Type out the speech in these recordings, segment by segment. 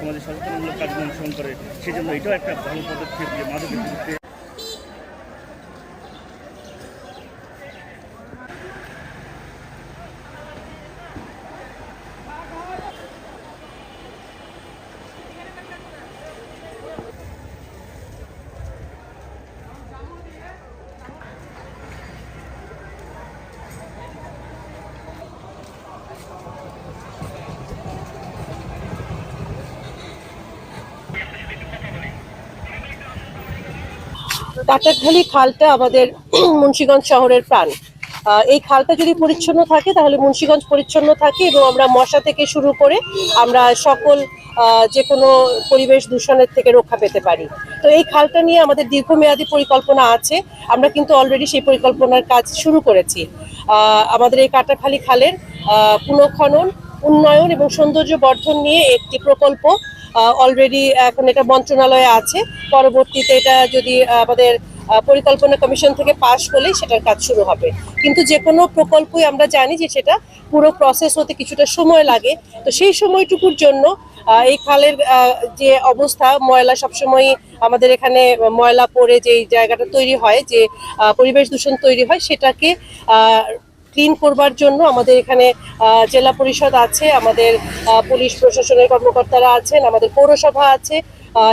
সমাজে সচেতনমূলক কাজ অনুসরণ করে। সেজন্য এটাও একটা ভালো পদক্ষেপ যে মাদকের বিরুদ্ধে কাটাখালী খালটা আমাদের মুন্সীগঞ্জ শহরের প্রাণ। এই খালটা যদি পরিচ্ছন্ন থাকে, তাহলে মুন্সিগঞ্জ পরিচ্ছন্ন থাকে এবং আমরা মশা থেকে শুরু করে আমরা সকল যে কোনো পরিবেশ দূষণের থেকে রক্ষা পেতে পারি। তো এই খালটা নিয়ে আমাদের দীর্ঘমেয়াদী পরিকল্পনা আছে। আমরা কিন্তু অলরেডি সেই পরিকল্পনার কাজ শুরু করেছি। আমাদের এই কাটাখালী খালের পুনঃখনন উন্নয়ন এবং সৌন্দর্য বর্ধন নিয়ে একটি প্রকল্প অলরেডি এখন এটা মন্ত্রণালয়ে আছে। পরবর্তীতে এটা যদি আমাদের পরিকল্পনা কমিশন থেকে পাশ হলেই সেটার কাজ শুরু হবে। কিন্তু যে কোনো প্রকল্পই আমরা জানি যে সেটা পুরো প্রসেস হতে কিছুটা সময় লাগে। তো সেই সময়টুকুর জন্য এই খালের যে অবস্থা, ময়লা সবসময় আমাদের এখানে ময়লা পড়ে যে জায়গাটা তৈরি হয়, যে পরিবেশ দূষণ তৈরি হয়, সেটাকে ক্লিন করবার জন্য আমাদের এখানে জেলা পরিষদ আছে, আমাদের পুলিশ প্রশাসনের কর্মকর্তারা আছেন, আমাদের পৌরসভা আছে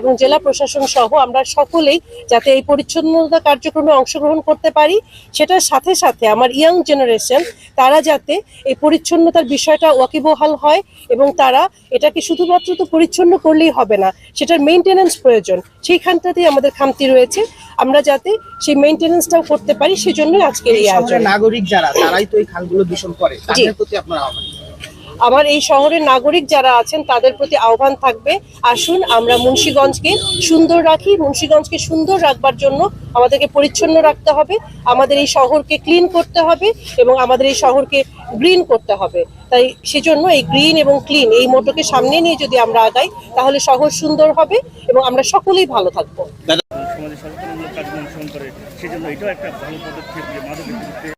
এবং জেলা প্রশাসন সহ আমরা সকলেই যাতে এই পরিচ্ছন্নতা কার্যক্রমে অংশগ্রহণ করতে পারি। সেটার সাথে সাথে আমার ইয়াং জেনারেশন, তারা যাতে এই পরিচ্ছন্নতার বিষয়টা ওয়াকিবহাল হয় এবং তারা এটাকে শুধুমাত্র তো পরিচ্ছন্ন করলেই হবে না, সেটার মেনটেনেন্স প্রয়োজন। সেইখানটাতেই আমাদের খামতি রয়েছে। আমরা যাতে সেই মেনটেনেন্সটাও করতে পারি সেজন্যই আজকের এই এই আয়োজন। নাগরিক যারা তারাই তো এই খালগুলো দূষণ করে। তাদের প্রতি আপনার আহ্বান আমার এই শহরের নাগরিক যারা আছেন তাদের প্রতি আহ্বান থাকবে আসুন আমরা মুন্সীগঞ্জকে সুন্দর রাখি মুন্সীগঞ্জকে সুন্দর রাখবার জন্য আমাদেরকে পরিচ্ছন্ন রাখতে হবে আমাদের এই শহরকে ক্লিন করতে হবে এবং আমাদের এই শহরকে গ্রিন করতে হবে। তাই সেজন্য এই গ্রিন এবং ক্লিন এই মোটোকে সামনে নিয়ে যদি আমরা আগাই তাহলে শহর সুন্দর হবে এবং আমরা সকলেই ভালো থাকব সমাজে সচেতনমূলক কাজগুলো অনুসরণ করে সেজন্য এটাও একটা ভালো পদক্ষেপ যে মাদকের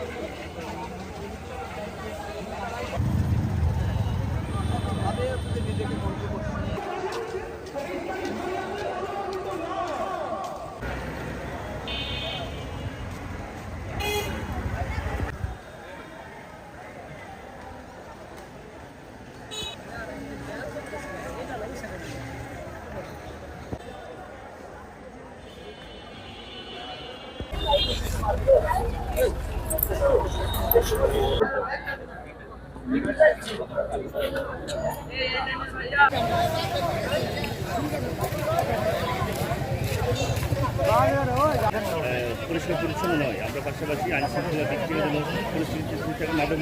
পরিষ্কার পরিচ্ছন্ন নয়। আমরা পাশাপাশি আইন শৃঙ্খলা ব্যক্তিগত পরিস্থিতি মাদক